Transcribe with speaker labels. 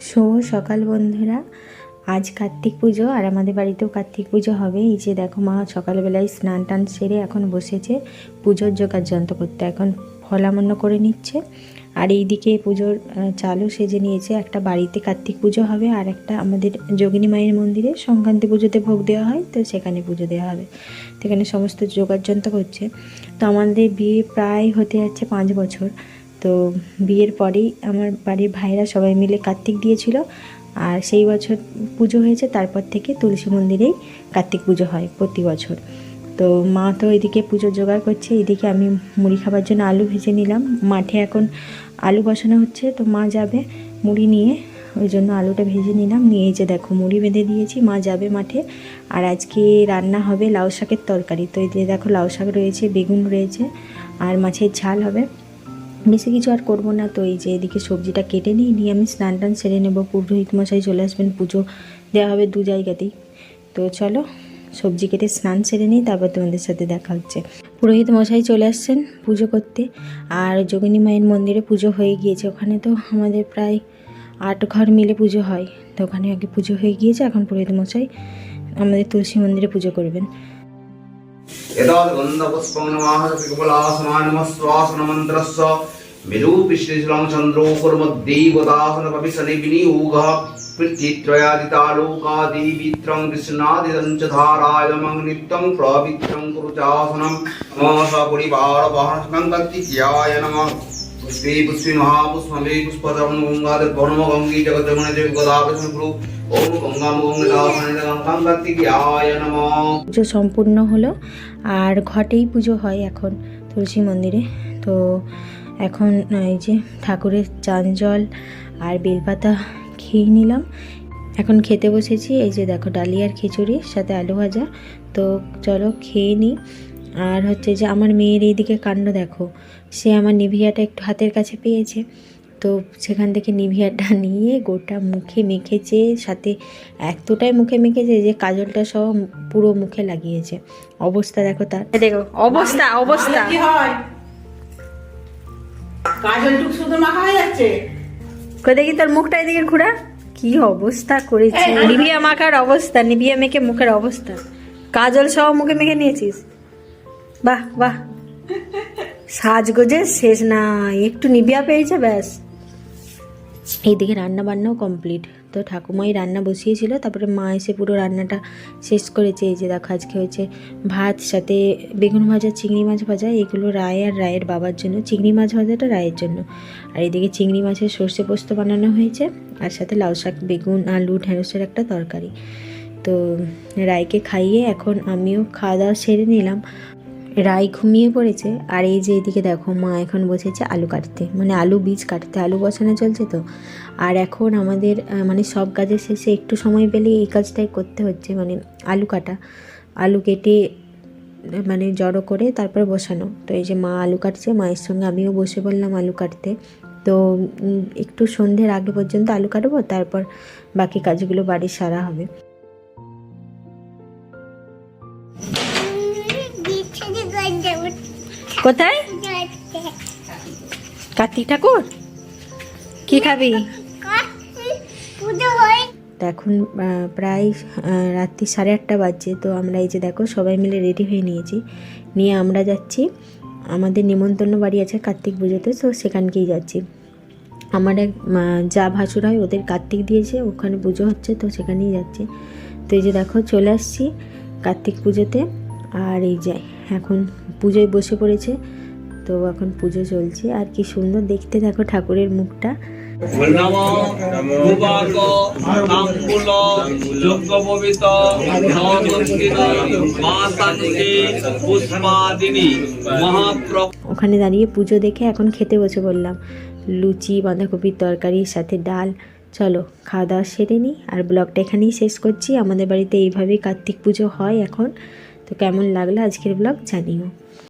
Speaker 1: শুভ সকাল বন্ধুরা। আজ কার্তিক পুজো আর আমাদের বাড়িতেও কার্তিক পুজো হবে। এই যে দেখো মা সকালবেলায় স্নান টান সেরে এখন বসেছে। পুজোর জোগাড় যন্ত্র করতে এখন ফলামন্য করে নিচ্ছে। আর এইদিকে পুজোর চালও সেজে নিয়েছে। একটা বাড়িতে কার্তিক পুজো হবে আর একটা আমাদের যোগিনী মায়ের মন্দিরে সংক্রান্তি পুজোতে ভোগ দেওয়া হয়, তো সেখানে পুজো দেওয়া হবে। সেখানে সমস্ত জোগাড় যন্ত্র করছে। তো আমাদের বিয়ে প্রায় হতে যাচ্ছে পাঁচ বছর। তো বিয়ের পরেই আমার বাড়ির ভাইরা সবাই মিলে কার্তিক দিয়েছিল। আর সেই বছর পুজো হয়েছে, তারপর থেকে তুলসী মন্দিরেই কার্তিক পুজো হয় প্রতি বছর। তো মা তো এদিকে পুজোর জোগাড় করছে, এদিকে আমি মুড়ি খাবার জন্য আলু ভেজে নিলাম। মাঠে এখন আলু বসানো হচ্ছে, তো মা যাবে মুড়ি নিয়ে, ওই জন্য আলুটা ভেজে নিলাম। নিয়ে যে দেখো মুড়ি বেঁধে দিয়েছি, মা যাবে মাঠে। আর আজকে রান্না হবে লাউ শাকের তরকারি। তো যে দেখো লাউ শাক রয়েছে, বেগুন রয়েছে, আর মাছের ঝাল হবে। বেশি কিছু আর করব না, তো এই যে এদিকে সবজিটা কেটে নিই, নিয়ে আমি স্নান টান সেরে নেব। পুরোহিত মশাই চলে আসবেন, পুজো দেওয়া হবে দু জায়গাতেই। তো চলো সবজি কেটে স্নান সেরে নিই, তারপর তোমাদের সাথে দেখা হচ্ছে। পুরোহিত মশাই চলে আসছেন পুজো করতে, আর যোগিনী মায়ের মন্দিরে পুজো হয়ে গিয়েছে। ওখানে তো আমাদের প্রায় আট ঘর মিলে পুজো হয়, তো ওখানে আগে পুজো হয়ে গিয়েছে। এখন পুরোহিত মশাই আমাদের তুলসী মন্দিরে পুজো করবেন।
Speaker 2: মেরু বিশ্লেষণ চন্দ্র কর্ম দেবদাসন কবি শনি বিনিয়োগ पृथ्वीत्रयादितालोकादिवित्रं कृष्णादिदं च धारायमं नित्यं प्रवित्रं कुरुचासनं नमः सपरिवारवाहनकङ्कत्याय नमः पुष्पे पुष्पे महापुष्पमे पुष्पधर्म गङ्गाधर्म गङ्गी जगद्रमण जय गदाकृष्ण गुरु ॐ गङ्गां गङ्गदासने गङ्गाङ्कत्याय नमः
Speaker 1: পুজো সম্পূর্ণ হলো আর ঘটেই পুজো হয় এখন তুলসী মন্দিরে তো এখন এই যে ঠাকুরের চান জল আর বেলপাতা খেয়ে নিলাম। এখন খেতে বসেছি এই যে দেখো ডালিয়ার খিচুড়ি সাথে আলু ভাজা। তো চলো খেয়ে নিই। আর হচ্ছে যে আমার মেয়ের এইদিকে কাণ্ড দেখো। সে আমার নিভিয়াটা একটু হাতের কাছে পেয়েছে। তো সেখান থেকে নিভিয়াটা নিয়ে গোটা মুখে মেখেছে সাথে এতটাই মুখে মেখেছে যে কাজলটা সহ পুরো মুখে লাগিয়েছে। অবস্থা দেখো তার। দেখো অবস্থা অবস্থা।
Speaker 3: কি হয়? কাজলটুক শুধু মাখা হয়ে যাচ্ছে?
Speaker 1: কই দেখি তোর মুখটা এদিকে ঘুরা। কি অবস্থা করেছে।
Speaker 3: নিবিয়া
Speaker 1: নিভিয়া মাখার অবস্থা নিবিয়া মেখে মুখের অবস্থা। কাজল সহ মুখে মেখে নিয়েছিস। বাহ বাহ। সাজগোজে শেষ না একটু নিবিয়া পেয়েছে ব্যাস। এইদিকে রান্না বান্নাও কমপ্লিট তো ঠাকুমাই রান্না বসিয়েছিল, তারপরে মা এসে পুরো রান্নাটা শেষ করেছে। এই যে দেখো, আজকে হয়েছে ভাত, সাথে বেগুন ভাজা, চিংড়ি মাছ ভাজা, এগুলো রায় আর রায়ের বাবার জন্য। চিংড়ি মাছ ভাজাটা রায়ের জন্য। আর এদিকে চিংড়ি মাছের সর্ষে পোস্ত বানানো হয়েছে, আর সাথে লাউ শাক, বেগুন, আলু, ঢেঁড়সের একটা তরকারি। তো রায়কে খাইয়ে এখন আমিও খাওয়া দাওয়া সেরে নিলাম। রাই ঘুমিয়ে পড়েছে। আর এই যে এদিকে দেখো, মা এখন বসেছে আলু কাটতে। মানে আলু বীজ কাটতে, আলু বসানো চলছে তো। আর এখন আমাদের মানে সব কাজের শেষে একটু সময় পেলে এই কাজটাই করতে হচ্ছে মানে আলু কাটা। আলু কেটে মানে জড়ো করে তারপর বসানো। তো এই যে মা আলু কাটছে, মায়ের সঙ্গে আমিও বসে বললাম আলু কাটতে। তো একটু সন্ধ্যের আগে পর্যন্ত আলু কাটবো, তারপর বাকি কাজগুলো বাড়ির সারা হবে। কোথায়? কার্তিক ঠাকুর? কি খাবি? এখন প্রায় রাত্রি সাড়ে আটটা বাজছে তো আমরা এই যে দেখো সবাই মিলে রেডি হয়ে নিয়েছি। নিয়ে আমরা যাচ্ছি। আমাদের নিমন্ত্রণ বাড়ি আছে কার্তিক পুজোতে তো সেখানকেই যাচ্ছি। আমার এক যা ভাসুর হয় ওদের কার্তিক দিয়েছে ওখানে পুজো হচ্ছে তো সেখানেই যাচ্ছি। তো এই যে দেখো চলে আসছি কার্তিক পুজোতে। আর এই যে এখন পুজোয় বসে পড়েছে, তো এখন পুজো চলছে। আর কি সুন্দর দেখতে দেখো ঠাকুরের মুখটা। ওখানে দাঁড়িয়ে পুজো দেখে এখন খেতে বসে বললাম লুচি, বাঁধাকপির তরকারির সাথে ডাল। চলো, খাওয়া দাওয়া সেরে নিই। আর ব্লগটা এখানেই শেষ করছি। আমাদের বাড়িতে এইভাবেই কার্তিক পুজো হয় এখন। তো কেমন লাগলো আজকের ব্লগ জানিও